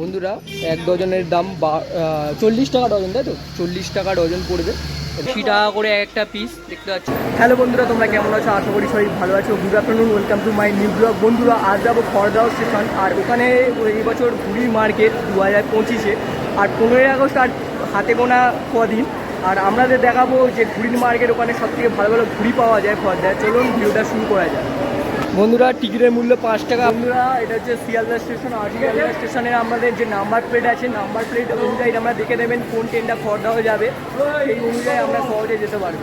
বন্ধুরা এক ডজনের দাম চল্লিশ টাকা ডজন তাই তো? চল্লিশ টাকা ডজন পড়বে। আশি টাকা করে একটা পিস দেখতে পাচ্ছি হ্যালো বন্ধুরা তোমরা কেমন আছো? আশা করি সবাই ভালো আছো। Good afternoon welcome to my new blog বন্ধুরা আজ যাব খড়দাও স্টেশন আর ওখানে এই বছর ঘুড়ি মার্কেট দু হাজার পঁচিশে। আর পনেরোই আগস্ট আর হাতে গোনা কদিন। আর আমাদের দেখাবো যে ঘুড়ির মার্কেট ওখানে সব থেকে ভালো ভালো ঘুড়ি পাওয়া যায় খড়দায়। চলুন ভিডিওটা শুরু করা যায় বন্ধুরা টিকিটের মূল্য পাঁচ টাকা। বন্ধুরা এটা হচ্ছে শিয়ালদা স্টেশন আর শিয়ালদা স্টেশনে আমাদের যে নাম্বার প্লেট আছে নাম্বার প্লেট অনুযায়ী আমরা দেখে নেবেন কোন ট্রেনটা খড়দাও যাবে। সেই অনুযায়ী আমরা সহজে যেতে পারব।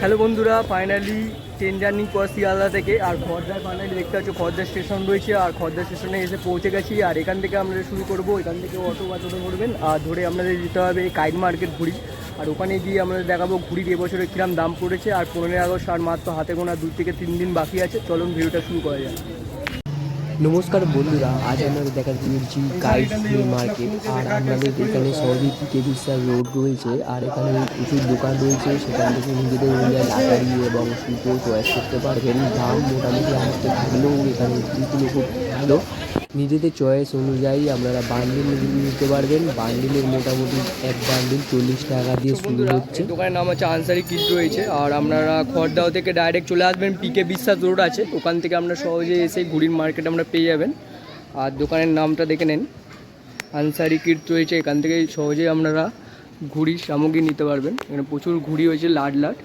হ্যালো বন্ধুরা ফাইনালি ট্রেন জার্নি পর শিয়ালদা থেকে আর খড়দার ফাইনালি দেখতে পাচ্ছ খড়দা স্টেশন রয়েছে আর খড়দা স্টেশনে এসে পৌঁছে গেছি আর এখান থেকে আমরা শুরু করব এখান থেকে অটো বা টোটো করবেন আর ধরে আপনাদের যেতে হবে কাইট মার্কেট ঘুরি। আর ওখানে গিয়ে আমরা দেখাবো ঘুড়ির এবছরে কিরম দাম পড়েছে। আর পনেরোই আগস্ট আর মাত্র হাতে গোনা দু থেকে তিন দিন বাকি আছে। চলুন ভিডিওটা শুরু করা যায় নমস্কার বন্ধুরা, আজ আমরা দেখাতে চলেছি গাইড মার্কেট আর আমাদের এখানে সবই পিকে বিশ্বাস রোড রয়েছে। আর এখানে প্রচুর দোকান রয়েছে। সেখান থেকে নিজেদের অনুযায়ী এবং সুতো চয়েস করতে পারবেন। দাম মোটামুটি আমাদের থাকলেও এখানে খুব ভালো। নিজেদের চয়েস অনুযায়ী আপনারা বান্ডিল নিতে পারবেন। বান্ডিলের মোটামুটি এক বান্ডিল চল্লিশ টাকা দিয়ে শুরু হচ্ছে। দোকানের নাম হচ্ছে আনসারি কিট রয়েছে। আর আপনারা খড়দাও থেকে ডাইরেক্ট চলে আসবেন। পিকে বিশ্বাস রোড আছে। ওখান থেকে আপনারা সহজে এসে ঘুড়ির মার্কেট আমরা পেয়ে যাবেন। আর দোকানের নামটা দেখে নেন। আনসারি কিট রয়েছে। এখান থেকে সহজেই আপনারা ঘুড়ির সামগ্রী নিতে পারবেন। এখানে প্রচুর ঘুড়ি হয়েছে লাট লাট।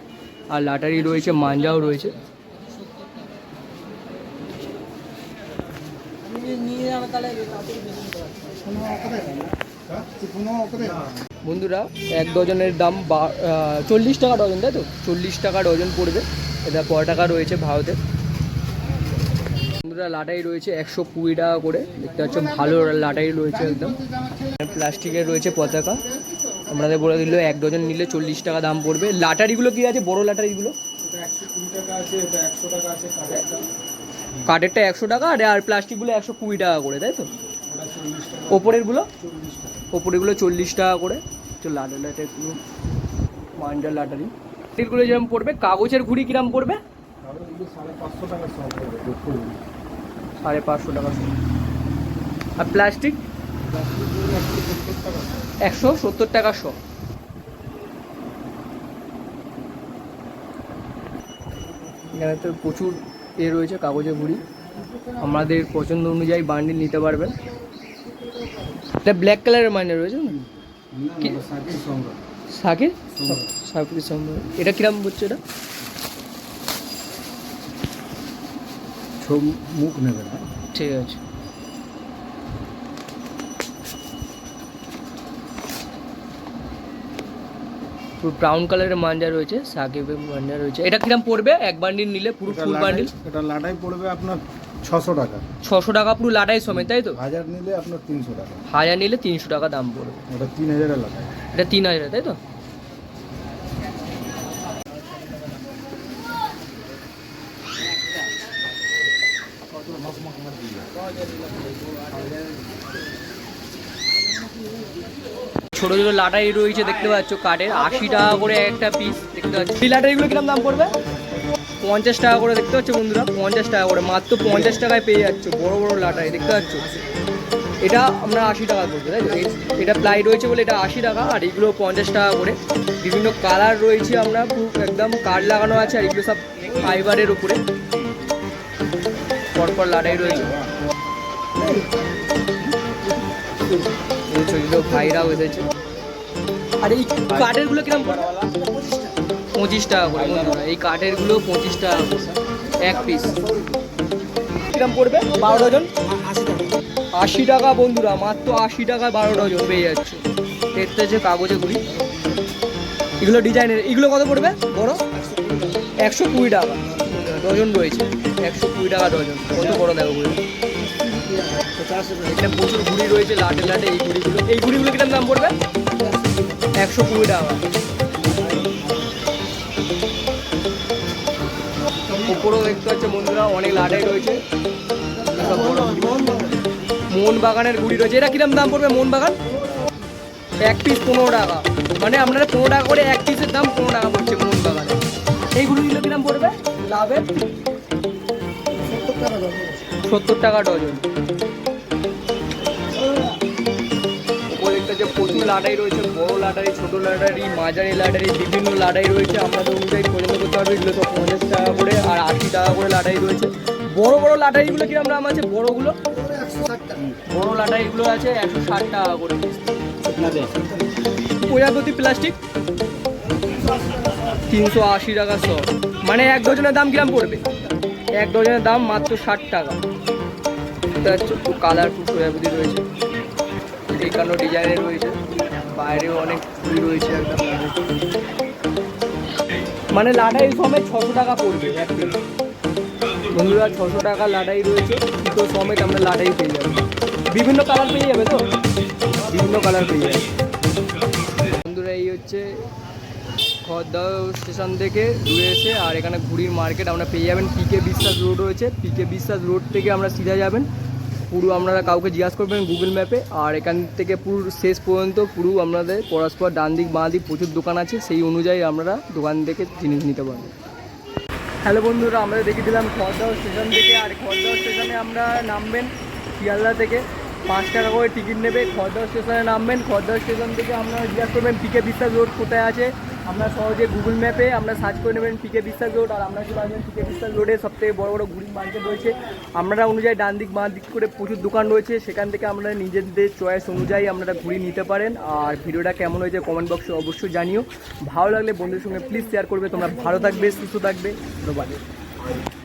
আর লাটারি রয়েছে মাঞ্জাও রয়েছে। বন্ধুরা, এক ডজনের দাম বা- চল্লিশ টাকা ডজন, তাই তো? চল্লিশ টাকা ডজন পড়বে। এটা ক টাকা রয়েছে ভারতে। বন্ধুরা, লাটাই রয়েছে একশো কুড়ি টাকা করে। দেখতে পাচ্ছ, ভালো লাটাই রয়েছে একদম। প্লাস্টিকের রয়েছে পতাকা। আপনাদের বলে দিল, এক ডজন নিলে চল্লিশ টাকা দাম পড়বে। লাটারিগুলো কি আছে? বড় লাটারিগুলো? কাঠেরটা একশো টাকা আর আর প্লাস্টিকগুলো একশো কুড়ি টাকা করে, তাই তো? ওপরেরগুলো? ওপরেগুলো চল্লিশ টাকা করে। তো লাটা একটু মান্ডার লাটারি এগুলো যেরকম পড়বে, কাগজের ঘুড়ি কিরম পড়বে? সাড়ে পাঁচশো টাকা। আর প্লাস্টিক? একশো সত্তর টাকা শো। এখানে তো প্রচুর এ রয়েছে কাগজে ভুড়ি। আমাদের পছন্দ অনুযায়ী বান্ডিল নিতে পারবেন। এটা ব্ল্যাক কালারের মাইনে রয়েছে শাকের? শাকের সম্ভব এটা কিরম হচ্ছে এটা? মুখ নেবে ঠিক আছে। ব্রাউন কালারের মাঞ্জা রয়েছে সাকিবের মাঞ্জা রয়েছে। এটা কিরম পড়বে? এক বান্ডিল নিলে পুরো ফুল বান্ডিল এটা লাটাই পড়বে আপনার ছশো টাকা। ছশো টাকা পুরো লাটাই সমেত তাই তো? হাজার নিলে আপনার তিনশো টাকা। হাজার নিলে তিনশো টাকা দাম পড়বে। ওটা তিন হাজারের লাটাই। এটা তিন হাজার তাই তো? ছোট ছোট লাটাই রয়েছে, দেখতে পাচ্ছ কাঠের। আশি টাকা করে একটা পিস দেখতে পাচ্ছ। এই লাটাইগুলো কিরম দাম পড়বে? পঞ্চাশ টাকা করে, দেখতে পাচ্ছ বন্ধুরা, পঞ্চাশ টাকা করে। মাত্র পঞ্চাশ টাকায় পেয়ে যাচ্ছ, বড় বড় লাটাই দেখতে পাচ্ছ? এটা আমরা আশি টাকা করব, তাই এটা প্লাই রয়েছে বলে এটা আশি টাকা, আর এগুলো পঞ্চাশ টাকা করে। বিভিন্ন কালার রয়েছে আমরা একদম কার্ড লাগানো আছে, আর এগুলো সব ফাইবারের উপরে। পরপর লাটাই রয়েছে। এই ছোটো ভাইরাও এসেছে আর এই কাঠেরগুলো কিরম পড়ে? পঁচিশ টাকা করে বন্ধুরা এই কাঠেরগুলো পঁচিশ টাকা এক পিস কিরম পড়বে? বারো ডজন? আশি টাকা বন্ধুরা মাত্র আশি টাকা বারো ডজন পেয়ে যাচ্ছে। দেখতে হচ্ছে কাগজে গুলি। এগুলো ডিজাইনের এগুলো কত পড়বে? বড়? একশো কুড়ি টাকা। ডজন রয়েছে। একশো কুড়ি টাকা ডজন। কত বড় দেখো গুলি এখানে প্রচুর ঘুড়ি রয়েছে, লাটে লাটে এই ঘুড়িগুলো এই ঘুড়িগুলো কিরম দাম পড়বে একশো কুড়ি টাকা। উপরেও দেখতে পাচ্ছে বন্ধুরা, অনেক লাটাই রয়েছে। মোহন বাগানের ঘুড়ি রয়েছে। এটা কিরম দাম পড়বে মোহন বাগান এক পিস পনেরো টাকা। মানে আপনারা পনেরো টাকা করে এক পিসের দাম পনেরো টাকা পড়ছে মোহন বাগানে এই ঘুড়িগুলো কিরম পড়বে লাভের? সত্তর টাকা ডজন। লাটাই রয়েছে, বড় লাটারি ছোট লাটারি মাঝারি লাটারি বিভিন্ন লাটাই রয়েছে। আমাদের অনুযায়ী পছন্দ করতে পারবে এগুলো তো পঞ্চাশ টাকা করে আর আশি টাকা করে লাটাই রয়েছে। বড় বড় লাটারিগুলো কিরম দাম আছে? বড়গুলো? বড় লাটারিগুলো আছে একশো ষাট টাকা করে প্রজাপতি প্লাস্টিক তিনশো আশি টাকা শ মানে এক ডজনের দাম কিরাম পড়বে? এক ডজনের দাম মাত্র ষাট টাকা। এটা কালারফুল প্রজাপতি রয়েছে। একান্ন ডিজাইনের রয়েছে। অনেক ফুল রয়েছে একদম মানে লাটাই সমেত ছশো টাকা পড়বে। বন্ধুরা, ছশো টাকা লাটাই রয়েছে দুটো সমেত আমরা লাটাই পেয়ে যাব। বিভিন্ন কালার পেয়ে যাবে তো? বিভিন্ন কালার পেয়ে যাবে। বন্ধুরা, এই হচ্ছে খড়দহ স্টেশন থেকে দূরে এসে আর এখানে ঘুড়ির মার্কেট আমরা পেয়ে যাবেন পিকে বিশ্বাস রোড রয়েছে। পিকে বিশ্বাস রোড থেকে আমরা সিধা যাবেন। পুরো আপনারা কাউকে জিজ্ঞাসা করবেন গুগল ম্যাপে আর এখান থেকে পুরো শেষ পর্যন্ত পুরো আপনাদের পরস্পর ডান দিক, বাঁ দিক প্রচুর দোকান আছে, সেই অনুযায়ী আপনারা দোকান থেকে জিনিস নিতে পারবেন হ্যালো বন্ধুরা, আমরা দেখে দিলাম খরদাও স্টেশন থেকে, আর খরদাও স্টেশনে আমরা নামবেন শিয়ালদা থেকে। পাঁচ টাকা করে টিকিট নেবে। খড়দহ স্টেশনে নামবেন। খড়দহ স্টেশন থেকে আপনারা জিজ্ঞাসা করবেন পিকে বিশ্বাস রোড কোথায় আছে? আপনারা সহজে গুগল ম্যাপে আমরা সার্চ করে নেবেন পিকে বিশ্বাস রোড আর আমরা চলে আসবেন পিকে বিশ্বাস রোডে সবথেকে বড় বড় ঘুরি মার্কেট রয়েছে। আমরা অনুযায়ী ডান দিক, বাঁ দিক করে প্রচুর দোকান রয়েছে। সেখান থেকে আমরা নিজেদের চয়েস অনুযায়ী আপনারা ঘুড়ি নিতে পারেন। আর ভিডিওটা কেমন হয়েছে কমেন্ট বক্সে অবশ্যই জানিও। ভালো লাগলে বন্ধুদের সঙ্গে প্লিজ শেয়ার করবে। তোমরা ভালো থাকবে, সুস্থ থাকবে। ধন্যবাদ।